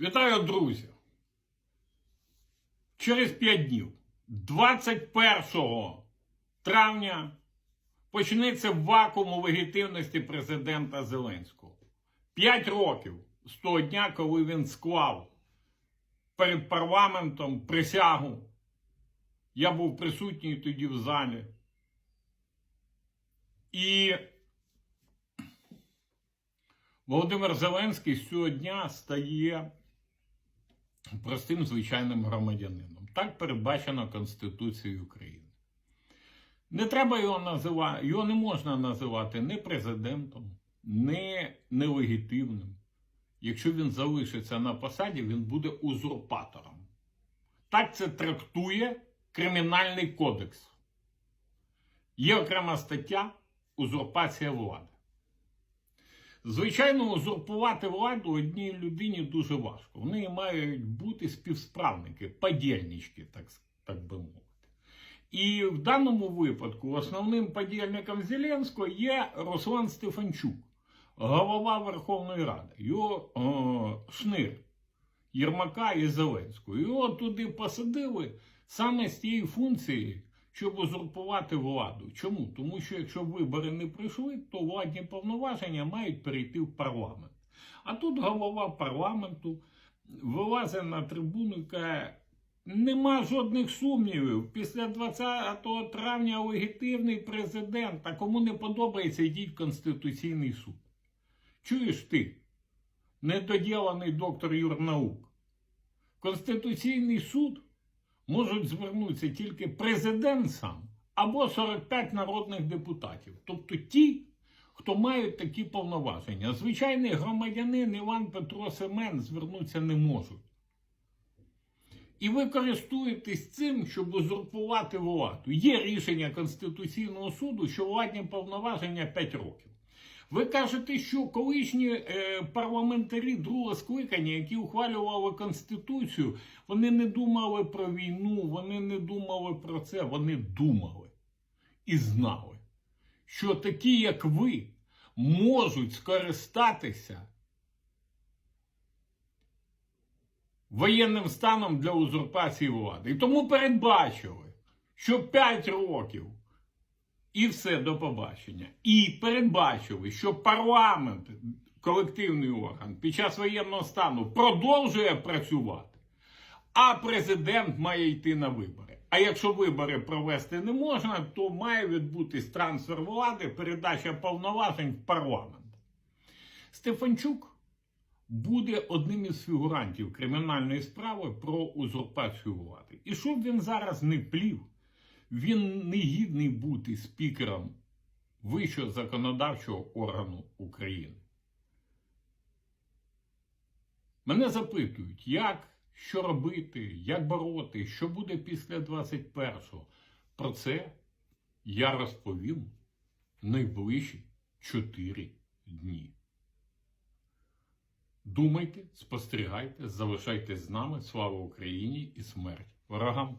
Вітаю, друзі! Через 5 днів, 21 травня, почнеться вакуум легітимності президента Зеленського. П'ять років з того дня, коли він склав перед парламентом присягу. Я був присутній тоді в залі. І Володимир Зеленський з цього дня стає простим звичайним громадянином. Так передбачено Конституцією України. Не треба його називати, його не можна називати ні президентом, ні нелегітимним. Якщо він залишиться на посаді, він буде узурпатором. Так це трактує Кримінальний кодекс. Є окрема стаття узурпація влади. Звичайно, узурпувати владу одній людині дуже важко. В неї мають бути співсправники, подільнички, так, так би мовити. І в даному випадку основним подільником Зеленського є Руслан Стефанчук, голова Верховної Ради, його о, шнир Єрмака і Зеленського. Його туди посадили саме з тієї функції, щоб узурпувати владу. Чому? Тому що якщо вибори не прийшли, то владні повноваження мають перейти в парламент. А тут голова парламенту вилазить на трибуну і каже, нема жодних сумнівів. Після 20 травня легітимний президент, а кому не подобається, йдіть в Конституційний суд. Чуєш ти, недоділений доктор юрнаук? Конституційний суд можуть звернутися тільки президент сам або 45 народних депутатів, тобто ті, хто мають такі повноваження. Звичайний громадянин Іван Петро Семен звернутися не можуть. І ви користуєтесь цим, щоб узурпувати владу. Є рішення Конституційного суду, що владні повноваження 5 років. Ви кажете, що колишні е, парламентарі другого скликання, які ухвалювали Конституцію, вони не думали про війну, вони не думали про це, вони думали і знали, що такі, як ви, можуть скористатися воєнним станом для узурпації влади. І тому передбачили, що 5 років і все до побачення. І передбачили, що парламент, колективний орган, під час воєнного стану продовжує працювати, а президент має йти на вибори. А якщо вибори провести не можна, то має відбутись трансфер влади, передача повноважень в парламент. Стефанчук буде одним із фігурантів кримінальної справи про узурпацію влади. І щоб він зараз не плів, він не гідний бути спікером вищого законодавчого органу України. Мене запитують, як, що робити, як бороти, що буде після 21-го. Про це я розповім найближчі 4 дні. Думайте, спостерігайте, залишайтесь з нами. Слава Україні і смерть ворогам!